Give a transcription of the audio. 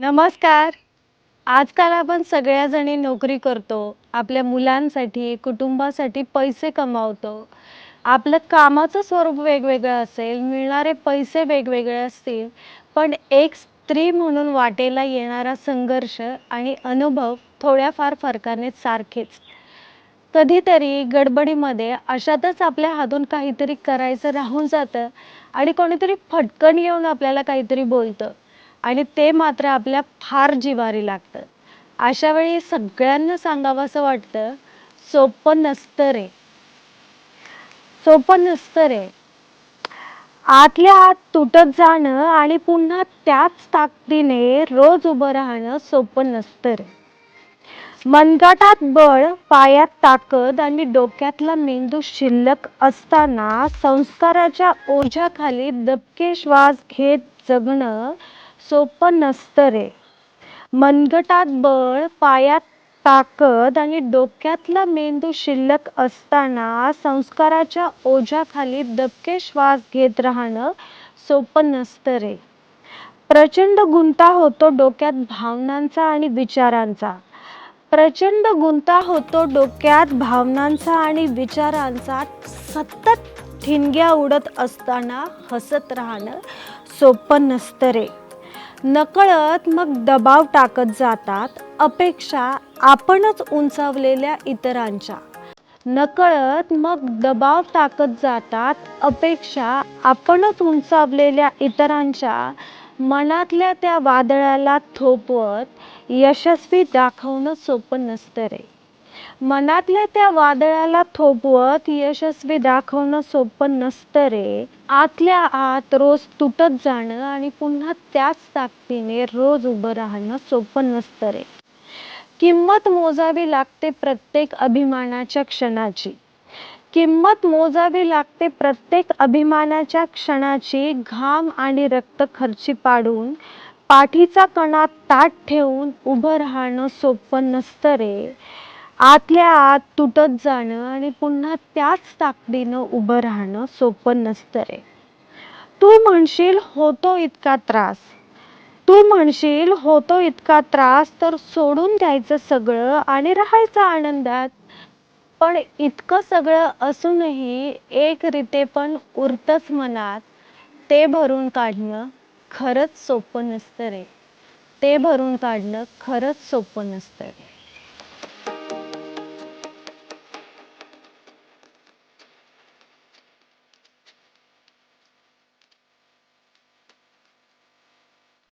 नमस्कार. आजकाल आपण सगळ्याजणी नोकरी करतो आपल्या मुलांसाठी कुटुंबासाठी पैसे कमावतो. आपलं कामाचं स्वरूप वेगवेगळं असेल मिळणारे पैसे वेगवेगळे असतील पण एक स्त्री म्हणून वाटेला येणारा संघर्ष आणि अनुभव थोड्याफार फरकाने सारखेच. कधीतरी गडबडीमध्ये अशातच आपल्या हातून काहीतरी करायचं राहून जातं आणि कोणीतरी फटकन येऊन आपल्याला काहीतरी बोलतं. आणि ते मात्र आपल्या फार जिवारी लागतं. अशा वेळी सगळ्यांना सांगावंसं वाटतं सोपं नसतं रे. सोपं नसतं रे. आतल्या आत तुटत जाणं आणि पुन्हा त्याच ताकदीने रोज उभं राहणं सोपं नसतं रे. मनगटात बळ पायात ताकद आणि डोक्यातला मेंदू शिल्लक असताना संस्काराच्या ओझ्याखाली दबके श्वास घेत जगणं सोपं नसतं रे. मनगटात बळ पायात ताकद आणि डोक्यातला मेंदू शिल्लक असताना संस्काराच्या ओझ्याखाली दबके श्वास घेत राहणं सोपं नसतं रे. प्रचंड गुंता होतो डोक्यात भावनांचा आणि विचारांचा. प्रचंड गुंता होतो डोक्यात भावनांचा आणि विचारांचा. सतत ठिणग्या उडत असताना हसत राहणं सोपं नसतं रे. नकळत मग दबाव टाकत जातात अपेक्षा आपणच उंचावलेल्या इतरांच्या. नकळत मग दबाव टाकत जातात अपेक्षा आपणच उंचावलेल्या इतरांच्या. मनातल्या त्या वादळाला थोपवत यशस्वी दाखवणं सोपं नसतं रे. मनातल्या त्या वादळाला थोपवत यशस्वी दाखवणं सोपं नसतं रे. आतल्या आत रोज तुटत जाणं आणि पुन्हा त्याच ताकदीने रोज उभं राहणं सोपं नसतं रे. किंमत मोजावी लागते प्रत्येक अभिमानाच्या क्षणाची. किंमत मोजावी लागते प्रत्येक अभिमानाच्या क्षणाची घाम आणि रक्त खर्ची पाडून पाठीचा कणा ताट ठेवून उभं राहणं सोपं नसतं रे. आतल्या आत तुटत जाणं आणि पुन्हा त्याच ताकदीनं उभं राहणं सोपं नसतं रे. तू म्हणशील होतो इतका त्रास. तू म्हणशील होतो इतका त्रास तर सोडून द्यायचं सगळं आणि राहायचं आनंदात. पण इतकं सगळं असूनही एक रीते पण उरतच मनात ते भरून काढणं खरंच सोपं नसतं रे. ते भरून काढणं खरंच सोपं नसतं रे.